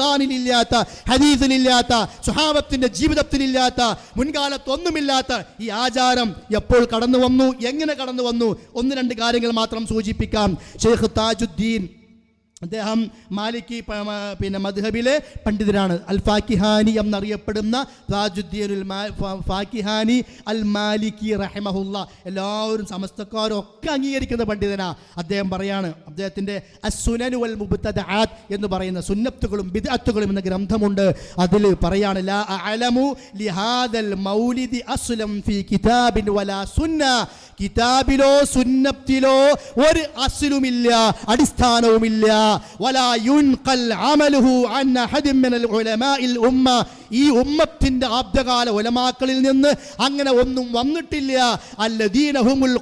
ഖുർആനിലില്ലാത്ത ഹദീസിലില്ലാത്ത സുഹാബത്തിന്റെ ജീവിതത്തിലില്ലാത്ത മുൻകാലത്തൊന്നുമില്ലാത്ത ഈ ആചാരം എപ്പോൾ കടന്നു വന്നു എങ്ങനെ കടന്നു വന്നു ഒന്ന് രണ്ട് കാര്യങ്ങൾ മാത്രം സൂചിപ്പിക്കാം. ഷെയ്ഖ് താജുദ്ദീൻ അദ്ദേഹം മാലിക്കി പിന്നെ മദ്ഹബിലെ പണ്ഡിതനാണ് അൽ ഫാക്കിഹാനി എന്നറിയപ്പെടുന്ന താജുദ്ദീനുൽ ഫാക്കിഹാനി അൽ മാലിക്കി റഹമഹുല്ല. എല്ലാവരും സമസ്തക്കാരും ഒക്കെ അംഗീകരിക്കുന്ന പണ്ഡിതനാ. അദ്ദേഹം പറയാണ് അദ്ദേഹത്തിന്റെ അസുനനു അൽ മുബുത്തദ് ആദ് എന്ന് പറയുന്ന സുന്നത്തുകളും ബിദത്തുകളും എന്ന ഗ്രന്ഥമുണ്ട്. അതിൽ പറയാണ് ലാ അഅലമു ലിഹാദൽ മൗലിദി അസ്ലം ഫി കിതാബിൻ വലാ സുന്ന. കിതാബിലോ സുന്നത്തിലോ ഒരു അസുലുമില്ല അടിസ്ഥാനവുമില്ല. വലാ ينقل عمله عن أحد من العلماء ഉമ്മ ഈ ഉമ്മത്തിന്റെ ആബ്ദകാല ഉലമാക്കളിൽ നിന്ന് അങ്ങനെ ഒന്നും വന്നിട്ടില്ല. അല്ലദീനഹുമുൽ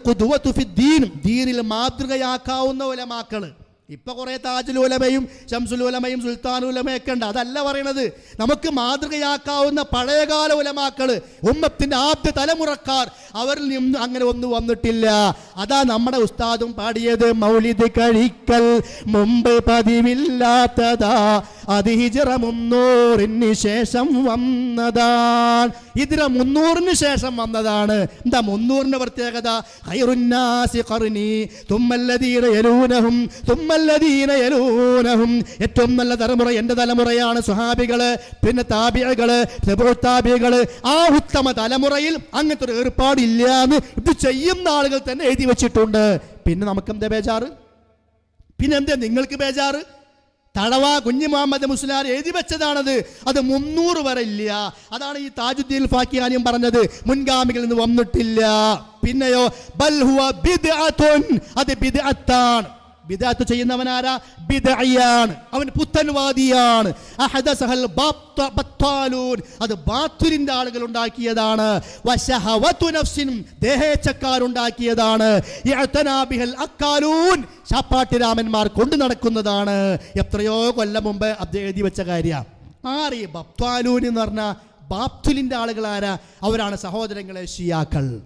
ദീനിൽ മാതൃകയാക്കാവുന്ന ഉലമാക്കൾ. ഇപ്പൊ കുറെ താജുൽ ഉലമയും സുൽത്താനുലമയൊക്കെ ഉണ്ട്. അതല്ല പറയണത്. നമുക്ക് മാതൃകയാക്കാവുന്ന പഴയകാല ഉലമാക്കൾ ഉമ്മത്തിന്റെ ആദ്യ തലമുറക്കാർ അവരിൽ നിന്ന് അങ്ങനെ ഒന്നും വന്നിട്ടില്ല. അതാ നമ്മുടെ ഉസ്താദും പാടിയത് മൗലിദ് കഴിക്കൽ. മുമ്പ് പതിവില്ലാത്തതാ. അത് ഹിജറ മുന്നൂറിന് ശേഷം വന്നതാണ് ഇതിര മുന്നൂറിന് ശേഷം വന്നതാണ്. എന്താ മുന്നൂറിന്റെ പ്രത്യേകത? ഖർനി തുമ്മല്ലദീന യലൂനഹും യലൂനഹും. ഏറ്റവും നല്ല തലമുറ എന്റെ തലമുറയാണ് സുഹാബികൾ പിന്നെ താബിയകൾ താബിയകൾ ആ ഉത്തമ തലമുറയിൽ അങ്ങനത്തെ ഒരു ഏർപ്പാടില്ല എന്ന് ഇത് ചെയ്യുന്ന ആളുകൾ തന്നെ എഴുതി വെച്ചിട്ടുണ്ട്. പിന്നെ നമുക്ക് എന്താ ബേജാറ്? പിന്നെ എന്താ നിങ്ങൾക്ക് ബേജാറ്? തടവ കുഞ്ഞു മുഹമ്മദ് മുസ്ലാർ എഴുതി വെച്ചതാണത്. അത് മുന്നൂറ് വരെ ഇല്ല. അതാണ് ഈ താജുദ്ദീൻ ഫാക്കിയാനിയും പറഞ്ഞത്. മുൻഗാമികളിൽ നിന്ന് വന്നിട്ടില്ല. പിന്നെയോ ബൽ ഹുവ ബിദ്അത്തുൻ. അത് ബിദ്അത്താണ്. ബിദാത്ത് ചെയ്യുന്നവനാരാ? ബിദഅയാണ് അവൻ പുത്തൻവാദിയാണ്. അത് ബാത്തുലിന്റെ ആളുകൾ ഉണ്ടാക്കിയതാണ്. അക്കാലൂൻ. ശാപ്പാട്ടിരാമന്മാർ കൊണ്ടു നടക്കുന്നതാണ്. എത്രയോ കൊല്ലം മുമ്പ് എഴുതി വെച്ച കാര്യം. ആറി ബപ്താലൂൻ എന്ന് പറഞ്ഞ? ബാപ്തുലിന്റെ ആളുകളാരാ? അവരാണ് സഹോദരങ്ങളെ ഷിയാക്കൾ.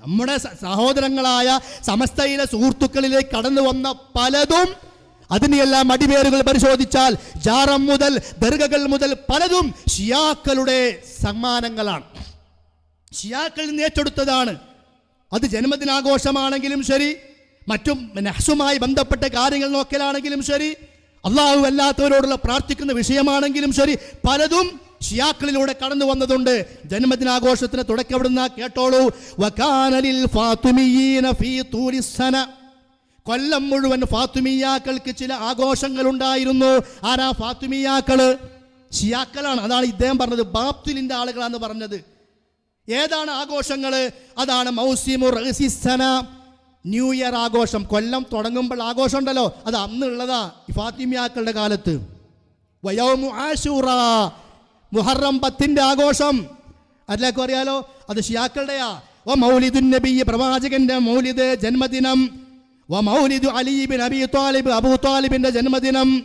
നമ്മുടെ സഹോദരങ്ങളായ സമസ്തയിലെ സുഹൃത്തുക്കളിലേക്ക് കടന്നു വന്ന പലതും അതിനെല്ലാം അടിവേറുകൾ പരിശോധിച്ചാൽ ജാറം മുതൽ ദർഗകൾ മുതൽ പലതും ഷിയാക്കളുടെ സമ്മാനങ്ങളാണ്. ഷിയാക്കളിൽ നിന്ന് ഏറ്റെടുത്തതാണ്. അത് ജന്മദിനാഘോഷമാണെങ്കിലും ശരി മറ്റും നഹ്സുമായി ബന്ധപ്പെട്ട കാര്യങ്ങൾ നോക്കലാണെങ്കിലും ശരി അള്ളാഹു അല്ലാത്തവരോടുള്ള പ്രാർത്ഥിക്കുന്ന വിഷയമാണെങ്കിലും ശരി പലതും ഷിയാക്കളിലൂടെ കടന്നു വന്നതുണ്ട്. ജന്മദിനാഘോഷത്തിന് തുടക്കമിടുന്ന കേട്ടോളൂ. വകാനലിൽ ഫാത്തിമിയീന ഫീ കൊല്ലം മുഴുവൻ ഫാത്തുമിയാക്കൾക്ക് ചില ആഘോഷങ്ങൾ ഉണ്ടായിരുന്നു ആരാ ഫാത്തുമിയാക്കൾ? ഷിയാക്കളാണ്. അതാണ് ഇദ്ദേഹം പറഞ്ഞത്. ബാപ്തുലിന്റെ ആളുകളാന്ന് പറഞ്ഞത്. ഏതാണ് ആഘോഷങ്ങൾ അതാണ് മൗസിമു റഹസിസന ന്യൂ ഇയർ ആഘോഷം. കൊല്ലം തുടങ്ങുമ്പോൾ ആഘോഷം ഉണ്ടല്ലോ. അത് അന്നുള്ളതാ ഫാത്തിമിയാക്കളുടെ കാലത്ത്. വയോമു ആശൂറ. മുഹറം പത്തിന്റെ ആഘോഷം. അതിലേക്ക് അറിയാലോ? അത് ഷിയാക്കളുടെയാ. ഓ മൗലിദുൻ നബി പ്രവാചകന്റെ മൗലിദ് ജന്മദിനം. ഓ മൗലിദു അലീബിൻ അബി താലിബ് അബൂ താലിബിന്റെ ജന്മദിനം.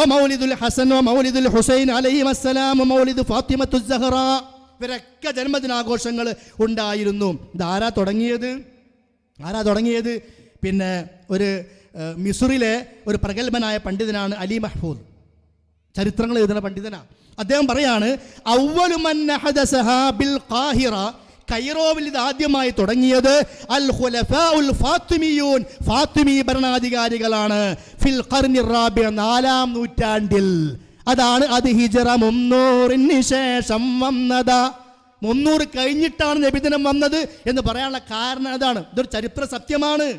ഓ മൗലിദുൽ ഹസൻ ഓ മൗലിദുൽ ഹുസൈൻ അലൈഹി വസ്സലാം മൗലിദ് ഫാത്തിമത്തു സഹറ. ഇവരൊക്കെ ജന്മദിനാഘോഷങ്ങൾ ഉണ്ടായിരുന്നു. ഇതാരാ തുടങ്ങിയത്? ആരാ തുടങ്ങിയത്? പിന്നെ ഒരു മിസുറിലെ ഒരു പ്രഗത്ഭനായ പണ്ഡിതനാണ് അലി മഹ്ഫൂദ്. ചരിത്രങ്ങൾ എഴുതുന്ന പണ്ഡിതനാണ് അദ്ദേഹം പറയാണ് "അവ്വലു മൻ ഖാഹിറ. കൈറോവിൽ ഇത് ആദ്യമായി തുടങ്ങിയത് അൽ ഖുലഫാഉൽ ഫാത്തിമിയൂൻ. ഫാത്തിമി ഭരണാധികാരികളാണ്. ഫിൽ ഖർനി റാബിയ നാലാം നൂറ്റാണ്ടിൽ. അതാണ് അത് ഹിജറ മുന്നൂറിന് ശേഷം വന്നത. മുന്നൂറ് കഴിഞ്ഞിട്ടാണ് നബിദിനം വന്നത് എന്ന് പറയാനുള്ള കാരണം അതാണ്. ഇതൊരു ചരിത്ര സത്യമാണ്.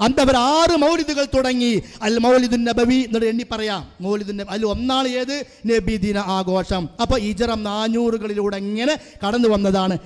അവർ ആറ് മൗലിദുകൾ തുടങ്ങി. അൽ മൗലിദുൻ നബവി എന്നിട്ട് എണ്ണി പറയാം. മൗലിദുൻ അല്ല ഒന്നാണ് ഏത്? നബി ദിന ആഘോഷം. അപ്പൊ ഇജറം നാനൂറുകളിലൂടെ ഇങ്ങനെ കടന്നു വന്നതാണ്.